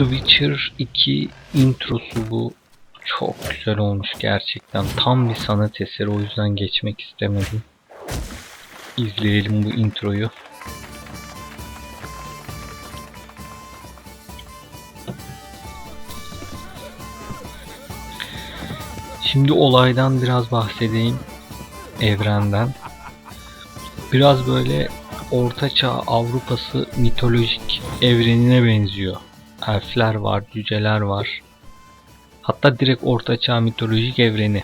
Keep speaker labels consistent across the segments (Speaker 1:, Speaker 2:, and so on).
Speaker 1: The Witcher 2 introsu bu. Çok güzel olmuş gerçekten. Tam bir sanat eseri o yüzden geçmek istemedim. İzleyelim bu introyu. Şimdi olaydan biraz bahsedeyim. Evrenden. Biraz böyle Ortaçağ Avrupası mitolojik evrenine benziyor. Elfler var, cüceler var. Hatta direkt Ortaçağ mitolojik evreni.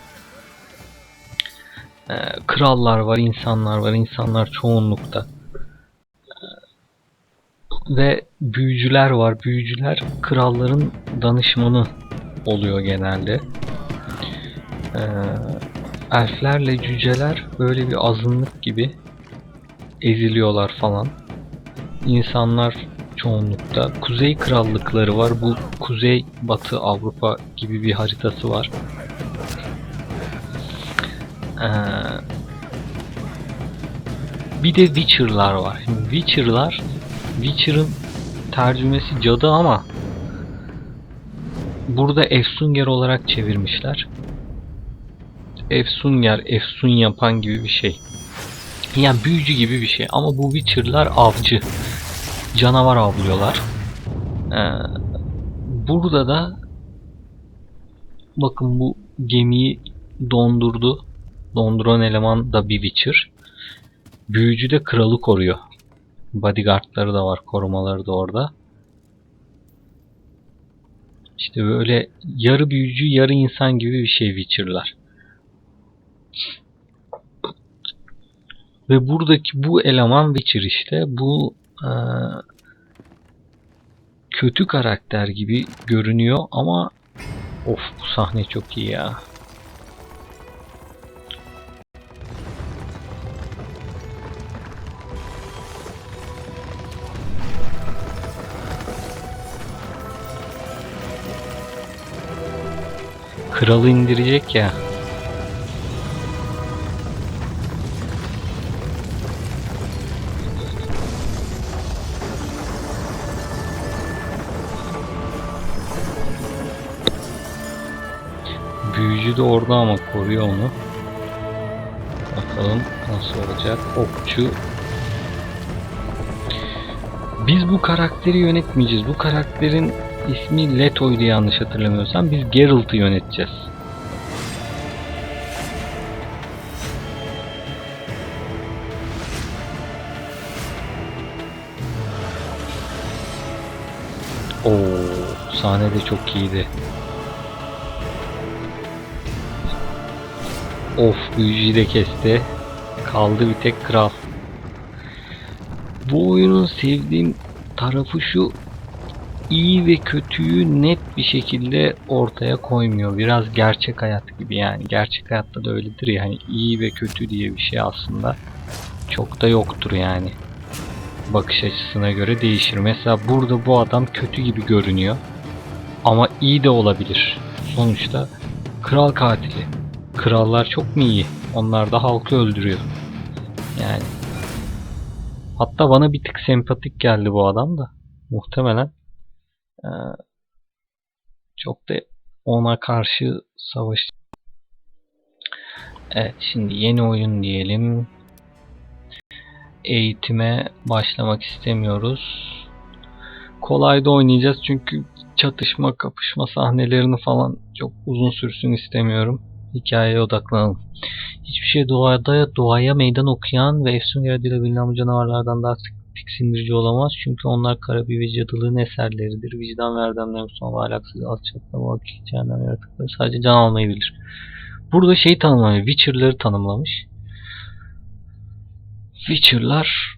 Speaker 1: Ee, krallar var, insanlar var. İnsanlar çoğunlukta. Ee, ve büyücüler var. Büyücüler kralların danışmanı oluyor genelde. Ee, elflerle cüceler böyle bir azınlık gibi eziliyorlar falan. İnsanlar çoğunlukta. Kuzey krallıkları var. Bu kuzey batı Avrupa gibi bir haritası var. Ee, bir de Witcher'lar var. Şimdi Witcher'lar Witcher'ın tercümesi cadı ama burada Efsunger olarak çevirmişler. Efsunger, Efsun yapan gibi bir şey. Yani büyücü gibi bir şey ama bu Witcher'lar avcı. Canavar avlıyorlar. Ee, burada da bakın bu gemiyi dondurdu. Donduran eleman da bir Witcher. Büyücü de kralı koruyor. Bodyguardları da var, korumaları da orada. İşte böyle yarı büyücü, yarı insan gibi bir şey Witcher'lar. Ve buradaki bu eleman Witcher işte. Bu e, kötü karakter gibi görünüyor ama of bu sahne çok iyi ya. Kralı indirecek ya. Büyücü de orada ama koruyor onu. Bakalım nasıl olacak. Okçu. Biz bu karakteri yönetmeyeceğiz. Bu karakterin ismi Leto'ydu yanlış hatırlamıyorsam. Biz Geralt'ı yöneteceğiz. Oo, sahne de çok iyiydi. Of büyücüyü de kesti. Kaldı bir tek kral. Bu oyunun sevdiğim tarafı şu iyi ve kötüyü net bir şekilde ortaya koymuyor. Biraz gerçek hayat gibi yani. Gerçek hayatta da öyledir yani. iyi ve kötü diye bir şey aslında çok da yoktur yani. Bakış açısına göre değişir. Mesela burada bu adam kötü gibi görünüyor. Ama iyi de olabilir. Sonuçta kral katili. Krallar çok mu iyi? Onlar da halkı öldürüyor. Yani. Hatta bana bir tık sempatik geldi bu adam da. Muhtemelen. Ee, çok da ona karşı savaş. Evet şimdi yeni oyun diyelim. Eğitime başlamak istemiyoruz. Kolay da oynayacağız çünkü çatışma kapışma sahnelerini falan çok uzun sürsün istemiyorum hikayeye odaklanalım. Hiçbir şey doğada, doğaya meydan okuyan ve efsun adıyla bilinen bu canavarlardan daha tiksindirici olamaz. Çünkü onlar karabi ve cadılığın eserleridir. Vicdan ve erdemden sonra ahlaksız, alçaklama, vakit cehennem yaratıkları sadece can almayı bilir. Burada şey tanımlamış, Witcher'ları tanımlamış. Witcher'lar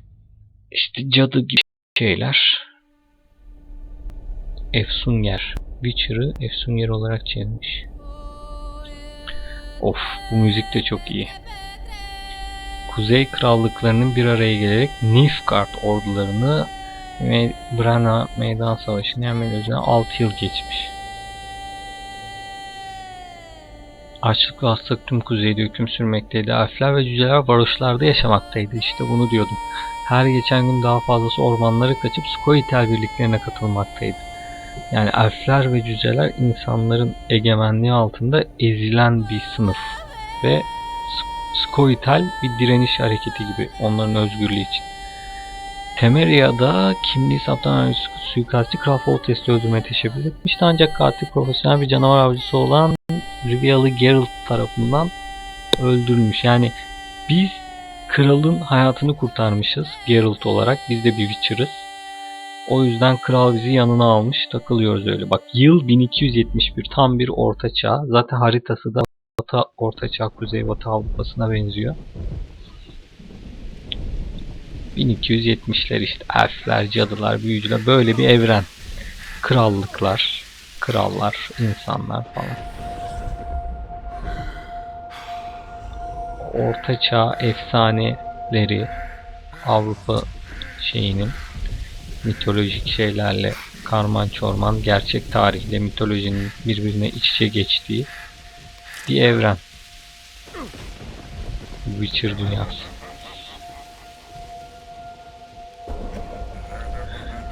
Speaker 1: işte cadı gibi şeyler. Efsunger. Witcher'ı Efsunger olarak çevirmiş. Of bu müzik de çok iyi. Kuzey krallıklarının bir araya gelerek Nilfgaard ordularını ve Brana meydan savaşını yenmek üzere 6 yıl geçmiş. Açlık ve hastalık tüm kuzeyde hüküm sürmekteydi. Elfler ve cüceler varoşlarda yaşamaktaydı. İşte bunu diyordum. Her geçen gün daha fazlası ormanlara kaçıp Skoitel birliklerine katılmaktaydı. Yani elfler ve cüceler insanların egemenliği altında ezilen bir sınıf ve S- Skoitel bir direniş hareketi gibi onların özgürlüğü için. Temeria'da kimliği saptanan su- suikastçı Kral Foltest'i öldürmeye teşebbüs etmişti ancak katil profesyonel bir canavar avcısı olan Rivialı Geralt tarafından öldürülmüş. Yani biz kralın hayatını kurtarmışız Geralt olarak. Biz de bir Witcher'ız. O yüzden kral bizi yanına almış takılıyoruz öyle. Bak yıl 1271 tam bir orta çağ. Zaten haritası da Batı Orta Çağ Kuzey Batı Avrupa'sına benziyor. 1270'ler işte elfler, cadılar, büyücüler böyle bir evren. Krallıklar, krallar, insanlar falan. Orta Çağ efsaneleri Avrupa şeyinin mitolojik şeylerle karman çorman gerçek tarihle mitolojinin birbirine iç içe geçtiği bir evren. Witcher dünyası.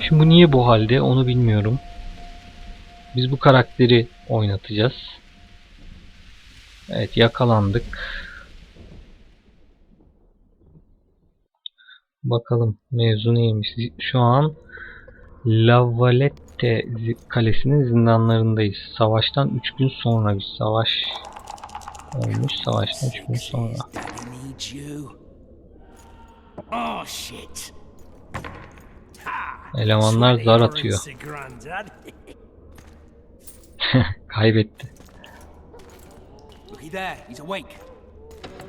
Speaker 1: Şimdi bu niye bu halde onu bilmiyorum. Biz bu karakteri oynatacağız. Evet yakalandık. Bakalım mevzu neymiş. Şu an La Valette zi- kalesinin zindanlarındayız. Savaştan 3 gün sonra bir savaş olmuş. Savaştan 3 gün sonra. Elemanlar zar
Speaker 2: or
Speaker 1: atıyor. Kaybetti.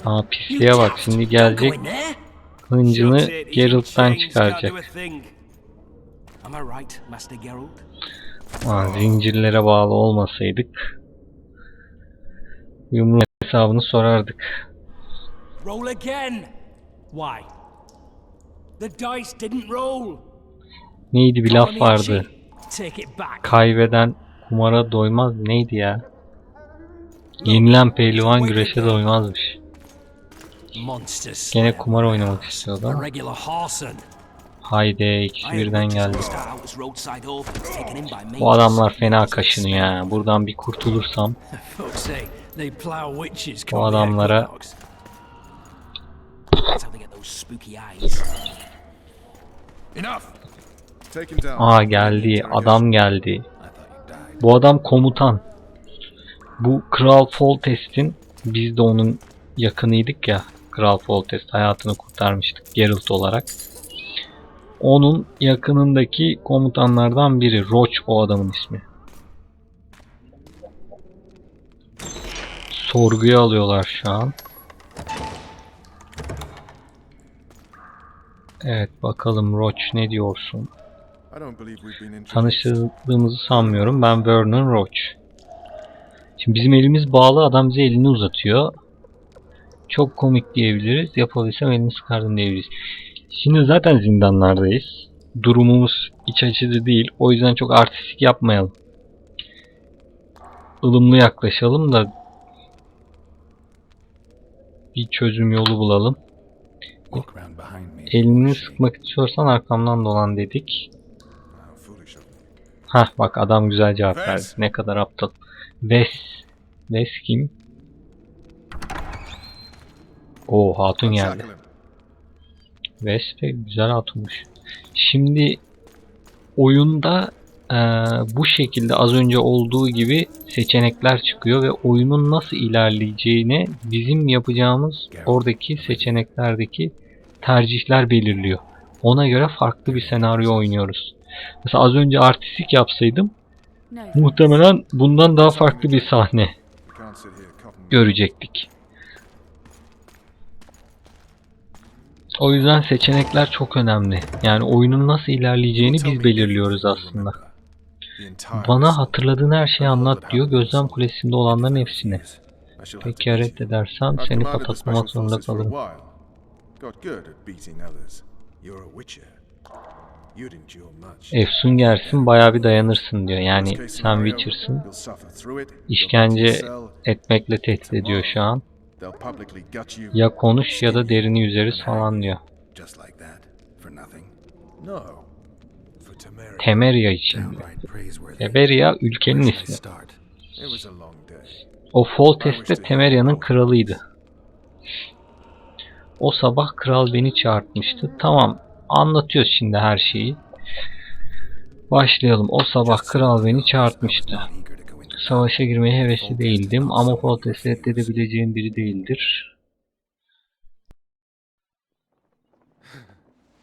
Speaker 1: Aa pisliğe bak şimdi gelecek. Hıncını Geralt'tan çıkaracak. Aa, zincirlere bağlı olmasaydık yumruğun hesabını sorardık.
Speaker 2: Roll again. Why? The dice didn't roll.
Speaker 1: Neydi bir laf vardı. Kaybeden kumara doymaz neydi ya? Yenilen pehlivan güreşe doymazmış.
Speaker 2: Monsters.
Speaker 1: Gene kumar oynamak istiyordu. Haydi ikisi birden geldi. Bu adamlar fena kaşınıyor ya. Buradan bir kurtulursam
Speaker 2: Bu
Speaker 1: adamlara-. Aa geldi. Adam geldi. Bu adam komutan. Bu Kral Foltest'in biz de onun yakınıydık ya. Kral Foltest hayatını kurtarmıştık Geralt olarak. Onun yakınındaki komutanlardan biri. Roach o adamın ismi. Sorguya alıyorlar şu an. Evet bakalım Roach ne diyorsun? Tanıştırdığımızı sanmıyorum. Ben Vernon Roach. Şimdi bizim elimiz bağlı. Adam bize elini uzatıyor. Çok komik diyebiliriz. Yapabilsem elini sıkardım diyebiliriz. Şimdi zaten zindanlardayız. Durumumuz iç açıcı değil. O yüzden çok artistik yapmayalım. ılımlı yaklaşalım da bir çözüm yolu bulalım. Elini sıkmak istiyorsan arkamdan dolan dedik. Hah bak adam güzel cevap verdi. Ne kadar aptal. Wes. Wes kim? Oo hatun geldi. De güzel hatunmuş. Şimdi oyunda eee, bu şekilde az önce olduğu gibi seçenekler çıkıyor ve oyunun nasıl ilerleyeceğini bizim yapacağımız oradaki seçeneklerdeki tercihler belirliyor. Ona göre farklı bir senaryo oynuyoruz. Mesela az önce artistik yapsaydım muhtemelen bundan daha farklı bir sahne görecektik. O yüzden seçenekler çok önemli. Yani oyunun nasıl ilerleyeceğini biz belirliyoruz aslında. Bana hatırladığın her şeyi anlat diyor gözlem kulesinde olanların hepsini. Peki ya reddedersem seni patatlamak zorunda kalırım. Efsun gelsin bayağı bir dayanırsın diyor. Yani sen Witcher'sın. İşkence etmekle tehdit ediyor şu an. Ya konuş ya da derini yüzeriz falan diyor.
Speaker 3: Temeria.
Speaker 1: İçin. Temeria ülkenin ismi. O Foltest de Temeria'nın kralıydı. O sabah kral beni çağırtmıştı. Tamam, anlatıyoruz şimdi her şeyi. Başlayalım. O sabah kral beni çağırtmıştı. Savaşa girmeye hevesli değildim ama Foltest'i reddedebileceğim biri değildir.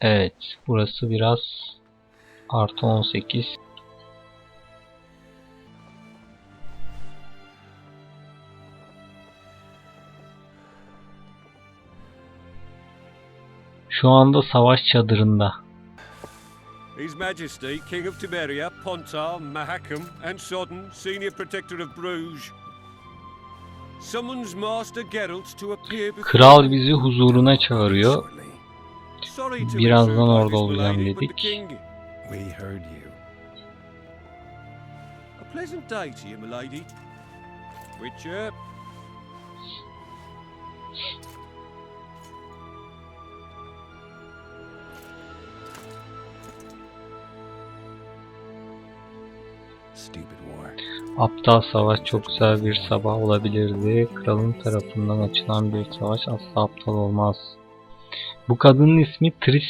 Speaker 1: Evet, burası biraz artı 18. Şu anda savaş çadırında.
Speaker 4: His Majesty, King of Tiberia, Pontar, Mahakam, and Sodden, Senior Protector of Bruges, summons Master Geralt to appear before
Speaker 1: Kral bizi huzuruna çağırıyor. Birazdan orada olacağım dedik.
Speaker 5: We heard you.
Speaker 4: A pleasant day to you, milady. Witcher,
Speaker 1: Aptal savaş çok güzel bir sabah olabilirdi. Kralın tarafından açılan bir savaş asla aptal olmaz. Bu kadının ismi Tris.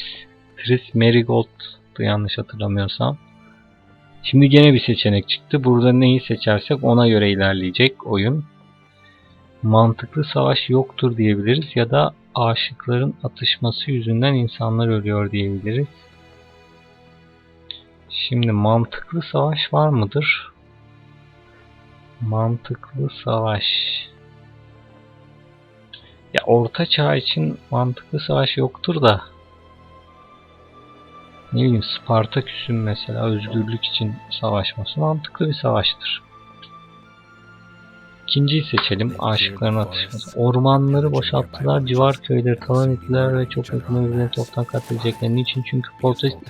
Speaker 1: Tris Merigold'du yanlış hatırlamıyorsam. Şimdi gene bir seçenek çıktı. Burada neyi seçersek ona göre ilerleyecek oyun. Mantıklı savaş yoktur diyebiliriz ya da aşıkların atışması yüzünden insanlar ölüyor diyebiliriz. Şimdi mantıklı savaş var mıdır? Mantıklı savaş. Ya orta çağ için mantıklı savaş yoktur da. Ne bileyim Spartaküs'ün mesela özgürlük için savaşması mantıklı bir savaştır. İkinciyi seçelim. Aşıkların atışması. Ormanları boşalttılar, civar köyleri talan ettiler ve çok yakın birbirine toptan katlayacaklar. Niçin? Çünkü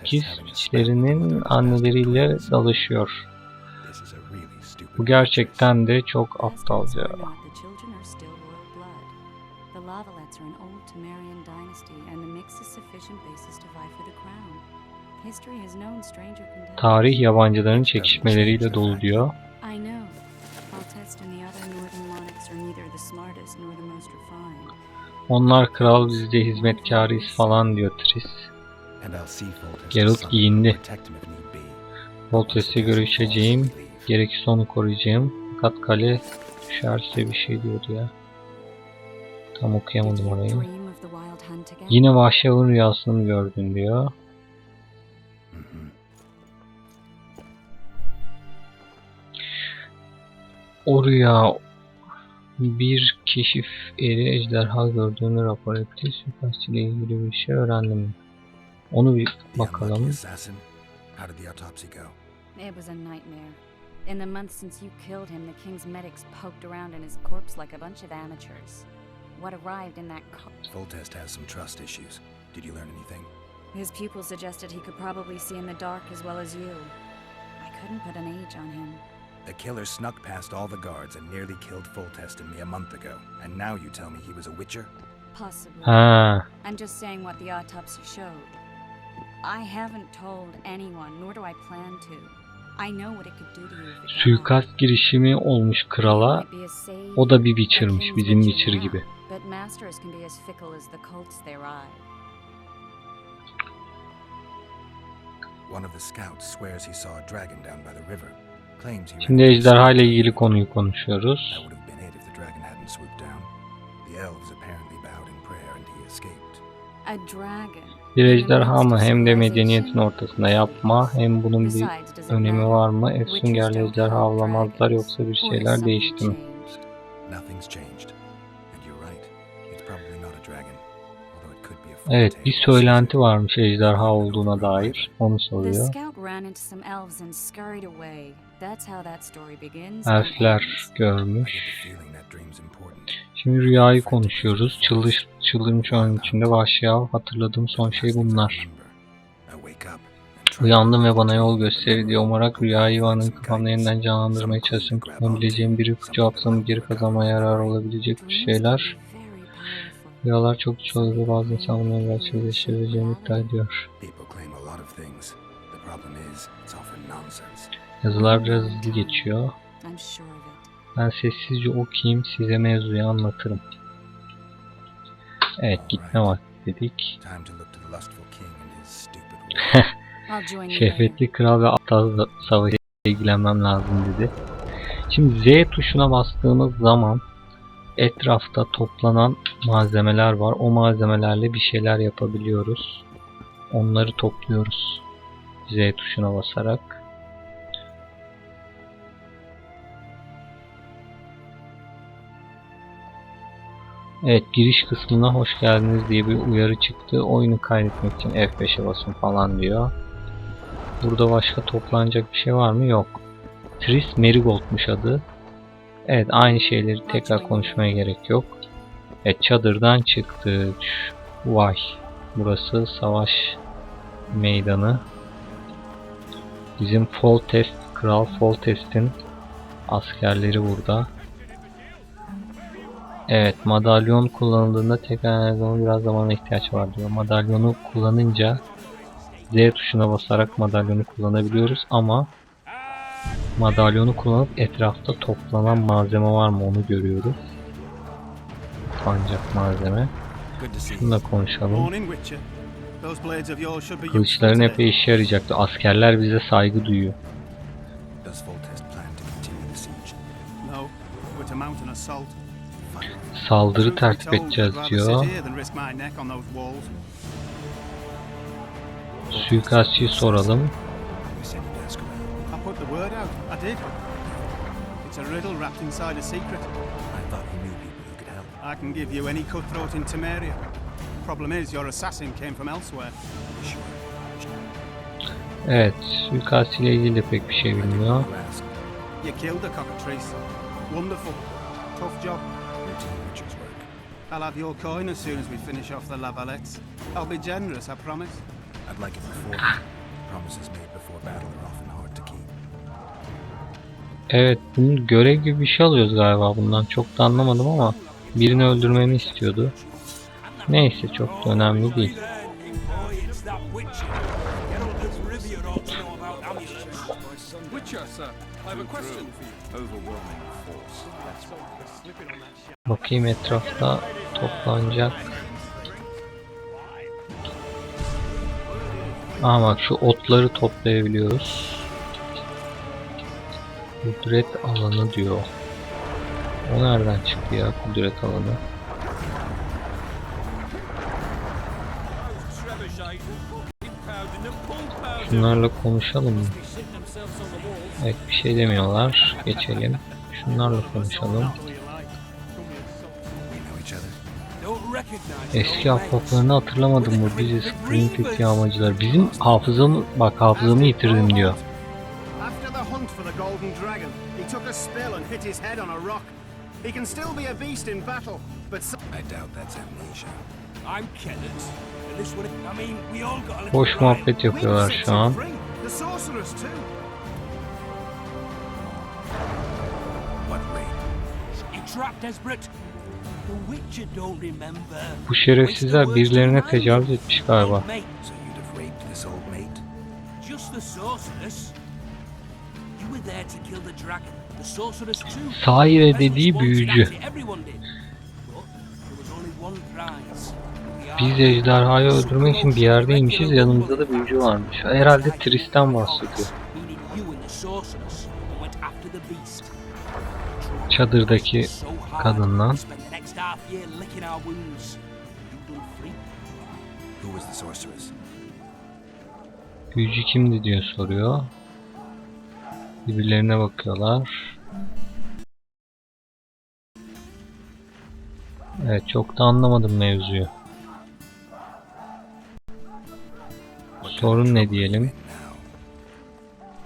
Speaker 1: piçlerinin anneleriyle dalışıyor. Bu gerçekten de çok aptalca.
Speaker 6: Lavalets are an old Temerian dynasty, and the mix is sufficient basis to vie for the crown. History has known stranger conditions.
Speaker 1: Tarih yabancıların çekişmeleriyle dolu diyor.
Speaker 6: I know. Altest and the other northern monarchs are neither the smartest nor the most refined.
Speaker 1: Onlar kral biz de hizmetkarıyız falan diyor Tris. Geralt giyindi. Voltes'e görüşeceğim. Gerekirse onu koruyacağım. Fakat kale düşerse bir şey diyordu ya. Tam okuyamadım orayı. Yine vahşi avın rüyasını gördün diyor. O rüya bir keşif eri ejderha gördüğünü rapor etti. Suikastçıyla ilgili bir şey öğrendim. Onu bir bakalım.
Speaker 6: It was a nightmare. In the months since you killed him, the king's medics poked around in his corpse like a bunch of amateurs. What arrived in that car?
Speaker 5: Foltest has some trust issues. Did you learn anything?
Speaker 6: His pupil suggested he could probably see in the dark as well as you. I couldn't put an age on him.
Speaker 5: The killer snuck past all the guards and nearly killed Foltest and me a month ago. And now you tell me he was a witcher?
Speaker 6: Possibly.
Speaker 1: Ha,
Speaker 6: I'm just saying what the autopsy showed. I haven't told anyone, nor do I plan to. I know what it could do to you if it got out.
Speaker 1: suikast girişimi olmuş krala. O da bir
Speaker 6: king's
Speaker 1: bizim
Speaker 6: now,
Speaker 1: gibi. Şimdi ejderha ile ilgili konuyu konuşuyoruz. Bir ejderha mı hem de medeniyetin ortasında yapma hem bunun bir önemi var mı? Efsungerli ejderha avlamazlar yoksa bir şeyler değişti mi? Evet bir söylenti varmış ejderha olduğuna dair. Onu soruyor. Elfler görmüş. Şimdi rüyayı konuşuyoruz. Çıldır, çıldırmış oyun içinde vahşi av. Hatırladığım son şey bunlar. Uyandım ve bana yol gösteri diye umarak rüyayı ve anın kafamda yeniden canlandırmaya çalıştım. Kullanabileceğim bir ipucu hafızamı geri kazanmaya yarar olabilecek bir şeyler. Rüyalar çok güçlü olur ve bazı insan bunları gerçekleştirebileceğini iddia ediyor. Yazılar biraz hızlı geçiyor. Ben sessizce okuyayım size mevzuyu anlatırım. Evet gitme vakti dedik. Şehvetli kral ve aptal savaşıyla ilgilenmem lazım dedi. Şimdi Z tuşuna bastığımız zaman etrafta toplanan malzemeler var. O malzemelerle bir şeyler yapabiliyoruz. Onları topluyoruz. Z tuşuna basarak. Evet giriş kısmına hoş geldiniz diye bir uyarı çıktı. Oyunu kaydetmek için F5'e basın falan diyor. Burada başka toplanacak bir şey var mı? Yok. Tris Marigold'muş adı. Evet aynı şeyleri tekrar konuşmaya gerek yok. Evet çadırdan çıktık. Vay. Burası savaş meydanı. Bizim Foltest, Kral Foltest'in askerleri burada. Evet madalyon kullanıldığında tekrar her zaman biraz zamana ihtiyaç var diyor. Madalyonu kullanınca Z tuşuna basarak madalyonu kullanabiliyoruz ama madalyonu kullanıp etrafta toplanan malzeme var mı onu görüyoruz. Ancak malzeme. Şununla konuşalım. Kılıçların epey işe yarayacaktı. Askerler bize saygı duyuyor. Saldırı tertip edeceğiz diyor.
Speaker 7: I did. It's a riddle wrapped inside a secret.
Speaker 5: I thought you knew people who could help.
Speaker 7: I can give you any cutthroat in Temeria. Problem is, your assassin came from elsewhere.
Speaker 1: Evet, suikast ile ilgili de pek bir şey bilmiyor.
Speaker 7: You killed the cockatrice. Wonderful. Tough job. I'll have your coin as soon as we finish off the lavalettes. I'll be generous, I promise.
Speaker 5: I'd like it before. Promises made before battle are often hard to keep.
Speaker 1: Evet, bunu görev gibi bir şey alıyoruz galiba bundan. Çok da anlamadım ama birini öldürmemi istiyordu. Neyse çok da önemli değil. Bakayım etrafta toplanacak. Aa bak şu otları toplayabiliyoruz. Kudret alanı diyor. O nereden çıktı ya kudret alanı? Şunlarla konuşalım mı? Evet bir şey demiyorlar. Geçelim. Şunlarla konuşalım. Eski ahbaplarını hatırlamadım mı? Bizi Springfield yağmacılar. Bizim hafızamı, bak hafızamı yitirdim diyor.
Speaker 7: He can still be a beast in battle, but
Speaker 5: I doubt that's amnesia.
Speaker 2: I'm Kenneth. And this would, I mean, we all got a little
Speaker 1: Boş
Speaker 2: rhyme.
Speaker 1: muhabbet yapıyorlar şu an.
Speaker 7: The sorceress too.
Speaker 2: Everyone did. But there was only one prize. The
Speaker 1: Biz ejderhayı öldürmek için bir yerdeymişiz. Yanımızda da büyücü varmış. Herhalde Tristan bahsediyor.
Speaker 2: The sorceress?
Speaker 1: Büyücü kimdi diye soruyor. Birbirlerine bakıyorlar. Evet çok da anlamadım mevzuyu. Sorun ne diyelim?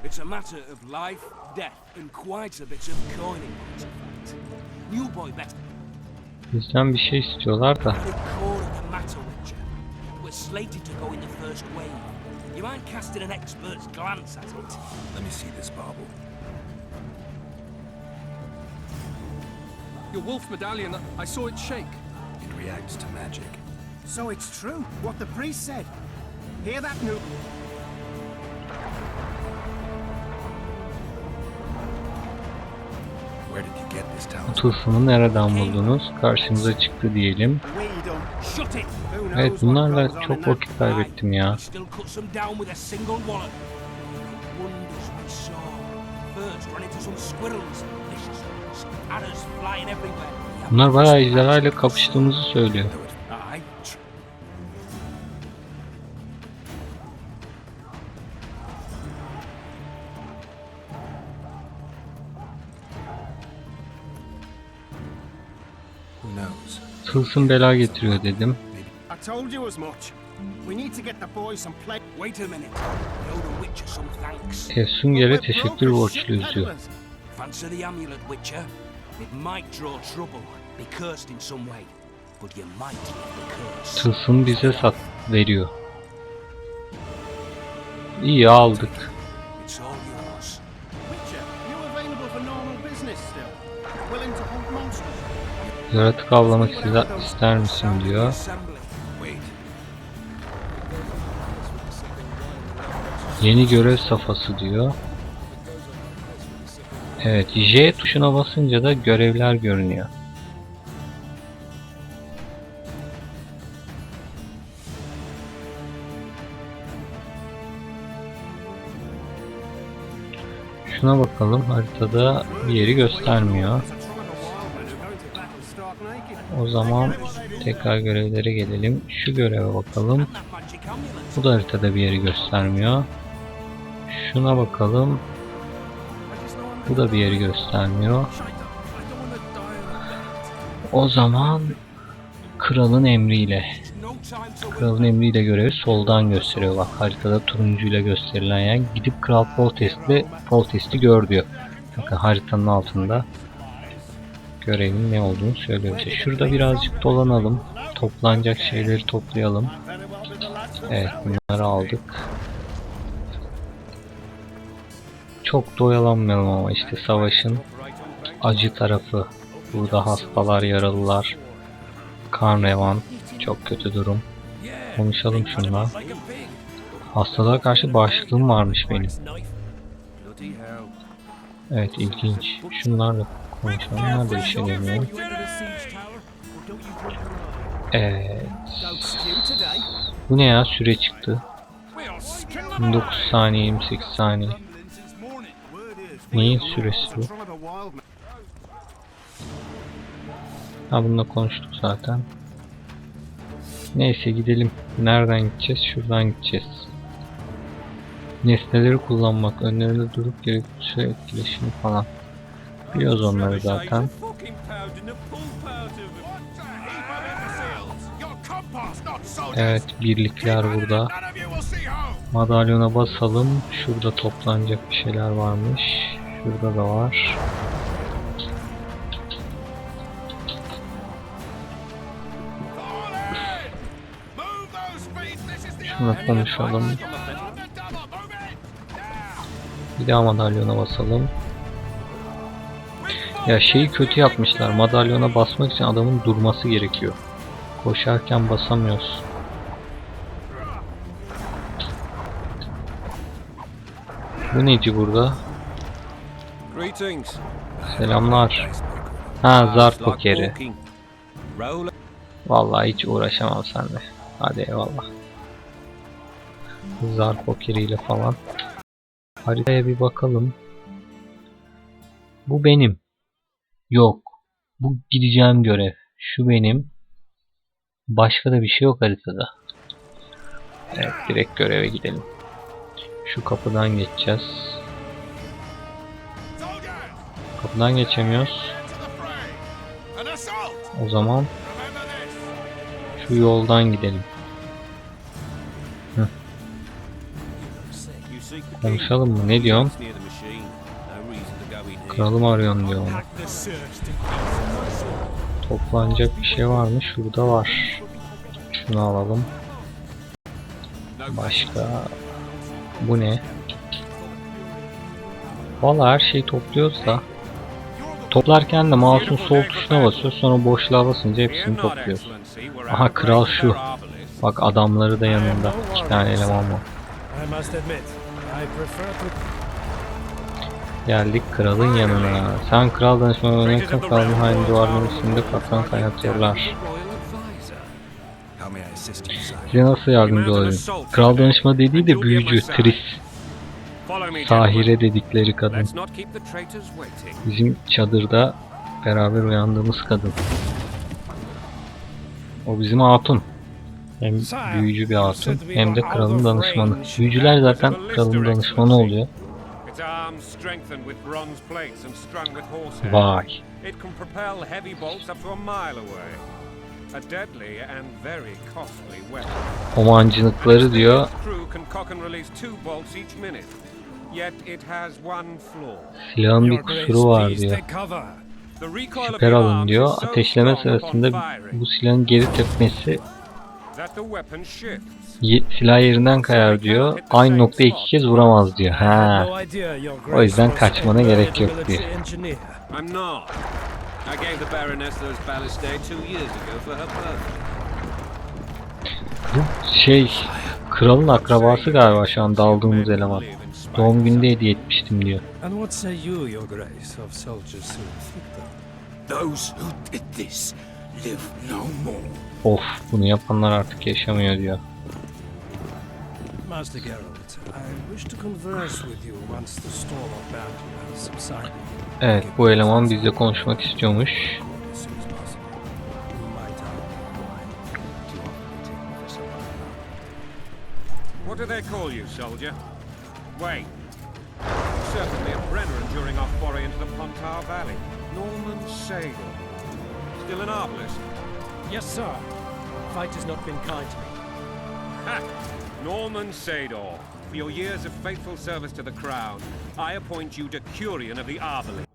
Speaker 2: It's a matter of life, death, and quite a bit of coining.
Speaker 1: Bizden bir şey istiyorlar da.
Speaker 2: the core of the matter, Witcher. We're slated to go in the first wave. You mind casting an expert's glance at it?
Speaker 5: let me see this barbel.
Speaker 8: Your wolf medallion, I saw it shake.
Speaker 5: It reacts to magic.
Speaker 7: So it's true what the priest said. Hear that, noob?
Speaker 1: Tılsımı nereden buldunuz? Karşımıza çıktı diyelim. Evet bunlarla çok vakit kaybettim ya. Bunlar bayağı ejderha ile kapıştığımızı söylüyor.
Speaker 7: Some
Speaker 2: way. But you might get the curse.
Speaker 1: Tılsım bize sat veriyor. İyi aldık. Yaratık avlamak ister, misin diyor. Yeni görev safhası diyor. Evet J tuşuna basınca da görevler görünüyor. Şuna bakalım haritada bir yeri göstermiyor. O zaman tekrar görevlere gelelim. Şu göreve bakalım. Bu da haritada bir yeri göstermiyor. Şuna bakalım. Bu da bir yeri göstermiyor. O zaman kralın emriyle. Kralın emriyle görevi soldan gösteriyor. Bak haritada turuncuyla gösterilen yer. Gidip Kral Foltest'le Foltest'i gör diyor. Bakın haritanın altında görevin ne olduğunu söylüyor bize. Şurada birazcık dolanalım. Toplanacak şeyleri toplayalım. Evet bunları aldık. Çok doyalanmayalım ama işte savaşın acı tarafı. Burada hastalar, yaralılar, kan revan, çok kötü durum. Konuşalım şunla. Hastalığa karşı bağışıklığım varmış benim. Evet ilginç. Şunlarla Bunlar da işe yarıyor. Evet. Bu ne ya? Süre çıktı. 29 saniye 28 saniye. Neyin süresi bu? Ha bununla konuştuk zaten. Neyse gidelim. Nereden gideceğiz? Şuradan gideceğiz. Nesneleri kullanmak, önlerinde durup gerekli etkileşimi falan. Biliyoruz onları zaten. Evet birlikler burada. Madalyona basalım. Şurada toplanacak bir şeyler varmış. Şurada da var. Şuna konuşalım. Bir daha madalyona basalım. Ya şeyi kötü yapmışlar. Madalyona basmak için adamın durması gerekiyor. Koşarken basamıyoruz. Bu neci burada? Selamlar. Ha zar pokeri. Vallahi hiç uğraşamam seninle. Hadi eyvallah. Zar pokeriyle falan. Haritaya bir bakalım. Bu benim. Yok. Bu gideceğim görev. Şu benim. Başka da bir şey yok haritada. Evet direkt göreve gidelim. Şu kapıdan geçeceğiz. Kapıdan geçemiyoruz. O zaman şu yoldan gidelim.
Speaker 4: King.
Speaker 1: Konuşalım mı? Ne diyorsun? Kralım arıyorum diyor. Toplanacak bir şey var mı? Şurada var. Şunu alalım. Başka. Bu ne? Vallahi her şeyi topluyoruz da. Toplarken de mouse'un sol tuşuna basıyor sonra boşluğa basınca hepsini topluyoruz. Aha, kral şu. Bak adamları da yanında. İki tane eleman var. Geldik kralın yanına. Sen kral danışmanı yakın kralın hain duvarının üstünde patron kaynatıyorlar. Size nasıl yardımcı olayım? Kral danışma dediği de büyücü, Tris. Sahire dedikleri kadın. Bizim çadırda beraber uyandığımız kadın. O bizim hatun. Hem büyücü bir hatun hem de kralın danışmanı. Büyücüler zaten kralın danışmanı oluyor.
Speaker 4: Its arms strengthened with bronze plates and strung with horsehair.
Speaker 1: Vay.
Speaker 4: It can propel heavy bolts up to a mile away. A deadly and very costly weapon.
Speaker 1: Diyor
Speaker 4: crew can cock and release two bolts each minute. Yet it has one flaw.
Speaker 1: silahın bir kusuru var diyor. Siper alın diyor. Ateşleme sırasında bu silahın geri tepmesi ye- silah yerinden kayar diyor. Aynı noktaya iki kez vuramaz diyor. Ha. O yüzden kaçmana gerek yok diyor. Bu şey kralın akrabası galiba şu an daldığımız eleman. Doğum günde hediye etmiştim diyor.
Speaker 2: Those who did this live no more.
Speaker 1: Of bunu yapanlar artık yaşamıyor diyor.
Speaker 8: Master Geralt, I wish to converse with you once the storm of battle has subsided.
Speaker 1: Evet bu eleman bizle konuşmak istiyormuş.
Speaker 4: What do they call you, soldier? Wait. Certainly a Brennerin during our foray into the Pontar Valley. Norman Sagal. Still an arbalist?
Speaker 8: Yes, sir. Fight has not been kind to me.
Speaker 4: Ha! Norman Sador. For your years of faithful service to the crown, I appoint you Decurion of the Arbalist.